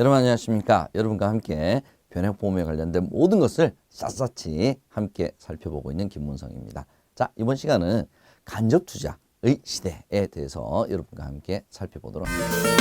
여러분 안녕하십니까? 여러분과 함께 변형보험에 관련된 모든 것을 샅샅이 함께 살펴보고 있는 김문성입니다. 자, 이번 시간은 간접 투자의 시대에 대해서 여러분과 함께 살펴보도록 하겠습니다.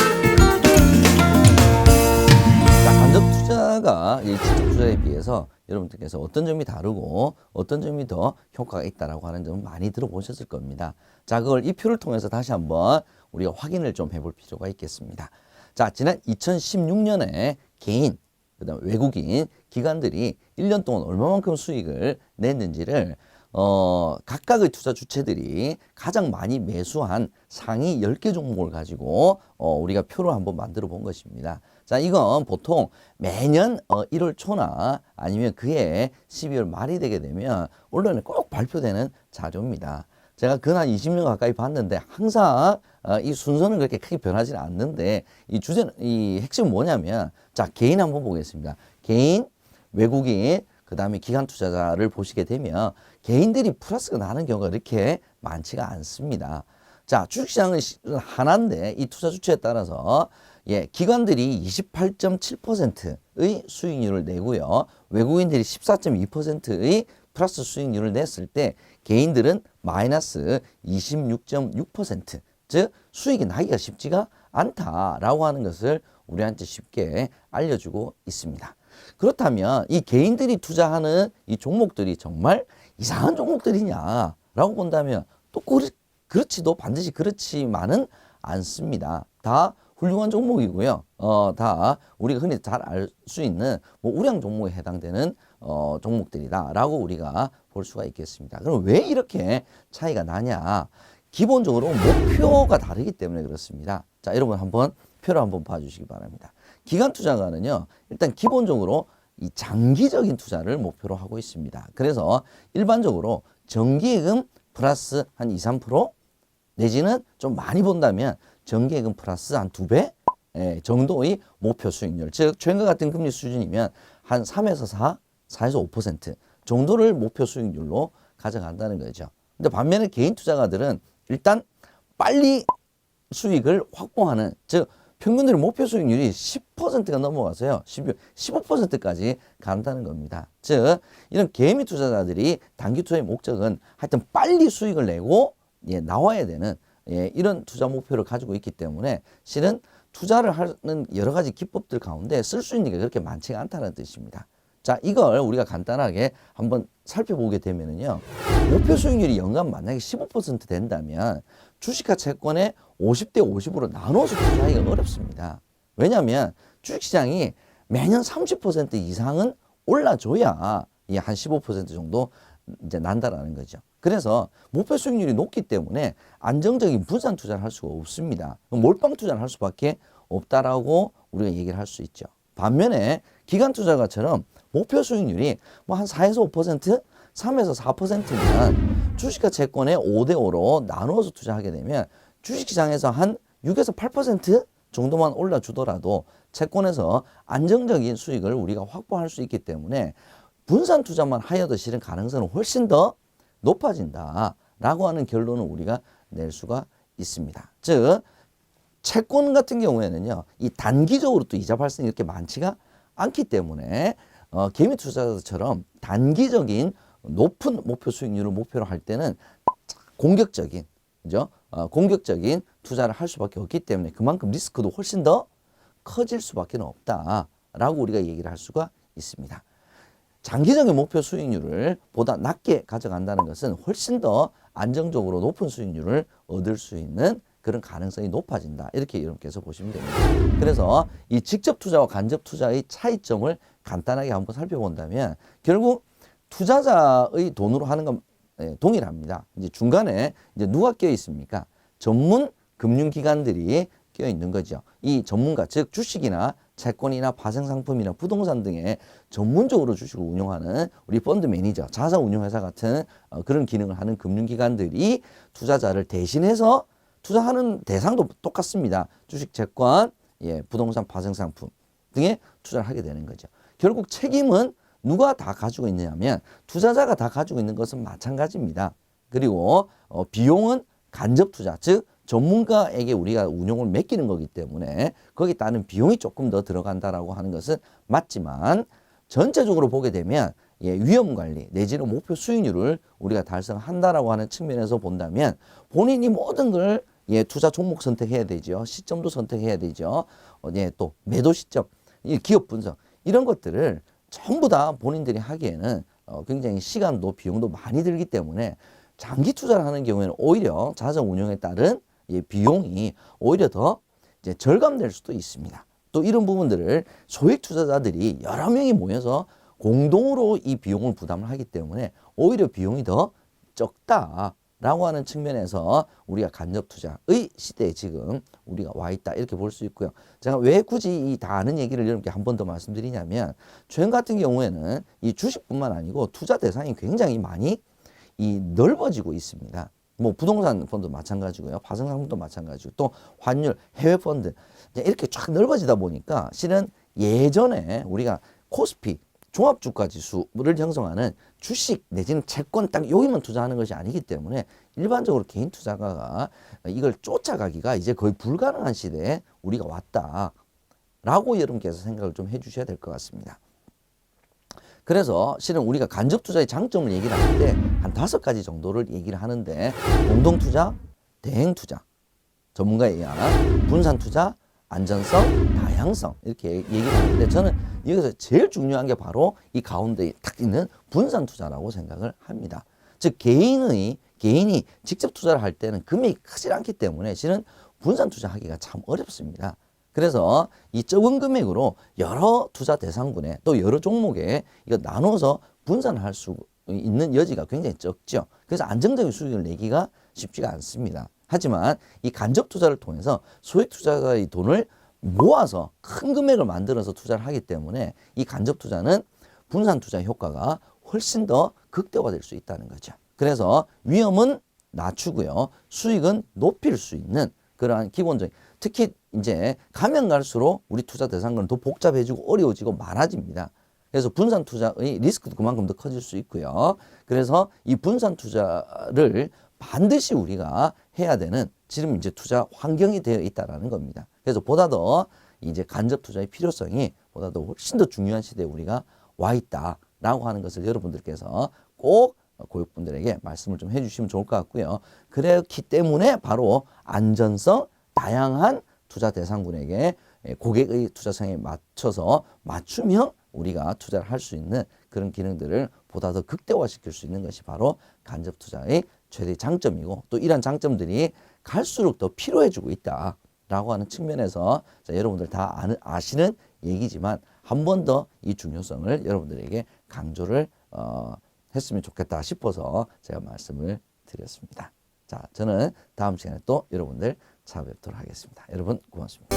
자, 간접 투자가 이 직접 투자에 비해서 여러분들께서 어떤 점이 다르고 어떤 점이 더 효과가 있다라고 하는 점을 많이 들어보셨을 겁니다. 자, 그걸 이 표를 통해서 다시 한번 우리가 확인을 좀 해볼 필요가 있겠습니다. 자, 지난 2016년에 개인, 그 다음 외국인 기관들이 1년 동안 얼마만큼 수익을 냈는지를 어, 각각의 투자 주체들이 가장 많이 매수한 상위 10개 종목을 가지고 어, 우리가 표를 한번 만들어 본 것입니다. 자, 이건 보통 매년 어, 1월 초나 아니면 그해 12월 말이 되게 되면 언론에 꼭 발표되는 자료입니다. 제가 근한 20년 가까이 봤는데 항상 어, 이 순서는 그렇게 크게 변하지는 않는데 이 주제는 이 핵심은 뭐냐면 자 개인 한번 보겠습니다. 개인 외국인 그 다음에 기관 투자자를 보시게 되면 개인들이 플러스가 나는 경우가 이렇게 많지가 않습니다. 자 주식시장은 시- 하나인데 이 투자 주체에 따라서 예 기관들이 28.7%의 수익률을 내고요 외국인들이 14.2%의 플러스 수익률을 냈을 때 개인들은 마이너스 26.6%, 즉 수익이 나기가 쉽지가 않다라고 하는 것을 우리한테 쉽게 알려주고 있습니다. 그렇다면 이 개인들이 투자하는 이 종목들이 정말 이상한 종목들이냐라고 본다면 또 그렇, 그렇지도 반드시 그렇지만은 않습니다. 다 훌륭한 종목이고요. 어, 다 우리가 흔히 잘 알 수 있는 뭐 우량 종목에 해당되는 어, 종목들이다라고 우리가 볼 수가 있겠습니다. 그럼 왜 이렇게 차이가 나냐? 기본적으로 목표가 다르기 때문에 그렇습니다. 자, 여러분 한번 표를 한번 봐주시기 바랍니다. 기관 투자가는요, 일단 기본적으로 이 장기적인 투자를 목표로 하고 있습니다. 그래서 일반적으로 정기예금 플러스 한 2, 3% 내지는 좀 많이 본다면 정기예금 플러스 한 두배 예, 정도의 목표 수익률, 즉 최근과 같은 금리 수준이면 한 3에서 4, 4에서 5% 정도를 목표 수익률로 가져간다는 거죠. 근데 반면에 개인 투자가들은 일단 빨리 수익을 확보하는 즉 평균적으로 목표 수익률이 10%가 넘어가서요. 12, 15%까지 간다는 겁니다. 즉 이런 개미 투자자들이 단기 투자의 목적은 하여튼 빨리 수익을 내고 예, 나와야 되는 예, 이런 투자 목표를 가지고 있기 때문에 실은 투자를 하는 여러 가지 기법들 가운데 쓸 수 있는 게 그렇게 많지가 않다는 뜻입니다. 자, 이걸 우리가 간단하게 한번 살펴보게 되면은요. 목표 수익률이 연간 만약에 15% 된다면 주식과 채권에 50대 50으로 나눠서 투자하기가 어렵습니다. 왜냐하면 주식시장이 매년 30% 이상은 올라줘야 이 한 15% 정도 이제 난다라는 거죠. 그래서 목표 수익률이 높기 때문에 안정적인 분산 투자를 할 수가 없습니다. 몰빵 투자를 할 수밖에 없다라고 우리가 얘기를 할 수 있죠. 반면에 기관 투자가처럼 목표 수익률이 뭐 한 4에서 5%, 3에서 4%면 주식과 채권에 5대 5로 나누어서 투자하게 되면 주식시장에서 한 6에서 8% 정도만 올라주더라도 채권에서 안정적인 수익을 우리가 확보할 수 있기 때문에 분산 투자만 하여도 실은 가능성은 훨씬 더 높아진다라고 하는 결론을 우리가 낼 수가 있습니다. 즉 채권 같은 경우에는요, 이 단기적으로 또 이자 발생이 이렇게 많지가 않기 때문에 어, 개미 투자자처럼 단기적인 높은 목표 수익률을 목표로 할 때는 공격적인, 그죠? 어, 공격적인 투자를 할 수밖에 없기 때문에 그만큼 리스크도 훨씬 더 커질 수밖에 없다라고 우리가 얘기를 할 수가 있습니다. 장기적인 목표 수익률을 보다 낮게 가져간다는 것은 훨씬 더 안정적으로 높은 수익률을 얻을 수 있는 그런 가능성이 높아진다. 이렇게 여러분께서 보시면 됩니다. 그래서 이 직접 투자와 간접 투자의 차이점을 간단하게 한번 살펴본다면 결국 투자자의 돈으로 하는 건 예, 동일합니다. 이제 중간에 이제 누가 껴 있습니까? 전문 금융기관들이 껴 있는 거죠. 이 전문가, 즉 주식이나 채권이나 파생상품이나 부동산 등의 전문적으로 주식을 운용하는 우리 펀드 매니저, 자산운용회사 같은 어, 그런 기능을 하는 금융기관들이 투자자를 대신해서 투자하는 대상도 똑같습니다. 주식, 채권, 예, 부동산, 파생상품 등에 투자를 하게 되는 거죠. 결국 책임은 누가 다 가지고 있느냐면 투자자가 다 가지고 있는 것은 마찬가지입니다. 그리고 어, 비용은 간접 투자, 즉 전문가에게 우리가 운용을 맡기는 거기 때문에 거기에 따른 비용이 조금 더 들어간다라고 하는 것은 맞지만 전체적으로 보게 되면 예, 위험 관리 내지는 목표 수익률을 우리가 달성한다라고 하는 측면에서 본다면 본인이 모든 걸 예, 투자 종목 선택해야 되죠. 시점도 선택해야 되죠. 어, 예, 또 매도 시점, 이 기업 분석 이런 것들을 전부 다 본인들이 하기에는 어, 굉장히 시간도 비용도 많이 들기 때문에 장기 투자를 하는 경우에는 오히려 자산 운용에 따른 이 비용이 오히려 더 이제 절감될 수도 있습니다. 또 이런 부분들을 소액 투자자들이 여러 명이 모여서 공동으로 이 비용을 부담을 하기 때문에 오히려 비용이 더 적다 라고 하는 측면에서 우리가 간접 투자의 시대에 지금 우리가 와 있다 이렇게 볼 수 있고요. 제가 왜 굳이 이다 아는 얘기를 여러분께 한 번 더 말씀드리냐면 최근 같은 경우에는 이 주식뿐만 아니고 투자 대상이 굉장히 많이 이 넓어지고 있습니다. 뭐 부동산 펀드 마찬가지고요. 파생상품도 마찬가지고 또 환율, 해외 펀드 이렇게 쫙 넓어지다 보니까 실은 예전에 우리가 코스피 종합주가 지수를 형성하는 주식 내지는 채권 딱 여기만 투자하는 것이 아니기 때문에 일반적으로 개인 투자가가 이걸 쫓아가기가 이제 거의 불가능한 시대에 우리가 왔다라고 여러분께서 생각을 좀 해주셔야 될 것 같습니다. 그래서 실은 우리가 간접 투자의 장점을 얘기를 하는데 한 다섯 가지 정도를 얘기를 하는데 공동 투자, 대행 투자, 전문가에 의한 분산 투자, 안전성, 다양성 이렇게 얘기를 하는데 저는 여기서 제일 중요한 게 바로 이 가운데에 딱 있는 분산 투자라고 생각을 합니다. 즉 개인의 개인이 직접 투자를 할 때는 금액이 크지 않기 때문에 실은 분산 투자하기가 참 어렵습니다. 그래서 이 적은 금액으로 여러 투자 대상군에 또 여러 종목에 이거 나눠서 분산할 수 있는 여지가 굉장히 적죠. 그래서 안정적인 수익을 내기가 쉽지가 않습니다. 하지만 이 간접 투자를 통해서 소액 투자자의 돈을 모아서 큰 금액을 만들어서 투자를 하기 때문에 이 간접 투자는 분산 투자 효과가 훨씬 더 극대화될 수 있다는 거죠. 그래서 위험은 낮추고요. 수익은 높일 수 있는 그러한 기본적인 특히 이제 가면 갈수록 우리 투자 대상은 더 복잡해지고 어려워지고 많아집니다. 그래서 분산 투자의 리스크도 그만큼 더 커질 수 있고요. 그래서 이 분산 투자를 반드시 우리가 해야 되는 지금 이제 투자 환경이 되어 있다라는 겁니다. 그래서 보다 더 이제 간접 투자의 필요성이 보다 더 훨씬 더 중요한 시대에 우리가 와 있다라고 하는 것을 여러분들께서 꼭 고객분들에게 말씀을 좀 해주시면 좋을 것 같고요. 그렇기 때문에 바로 안전성, 다양한 투자 대상군에게 고객의 투자성에 맞춰서 맞춤형 우리가 투자를 할 수 있는 그런 기능들을 보다 더 극대화시킬 수 있는 것이 바로 간접 투자의 최대 장점이고 또 이런 장점들이 갈수록 더 필요해지고 있다 라고 하는 측면에서 자, 여러분들 다 아는, 아시는 얘기지만 한 번 더 이 중요성을 여러분들에게 강조를 어, 했으면 좋겠다 싶어서 제가 말씀을 드렸습니다. 자, 저는 다음 시간에 또 여러분들 찾아뵙도록 하겠습니다. 여러분 고맙습니다.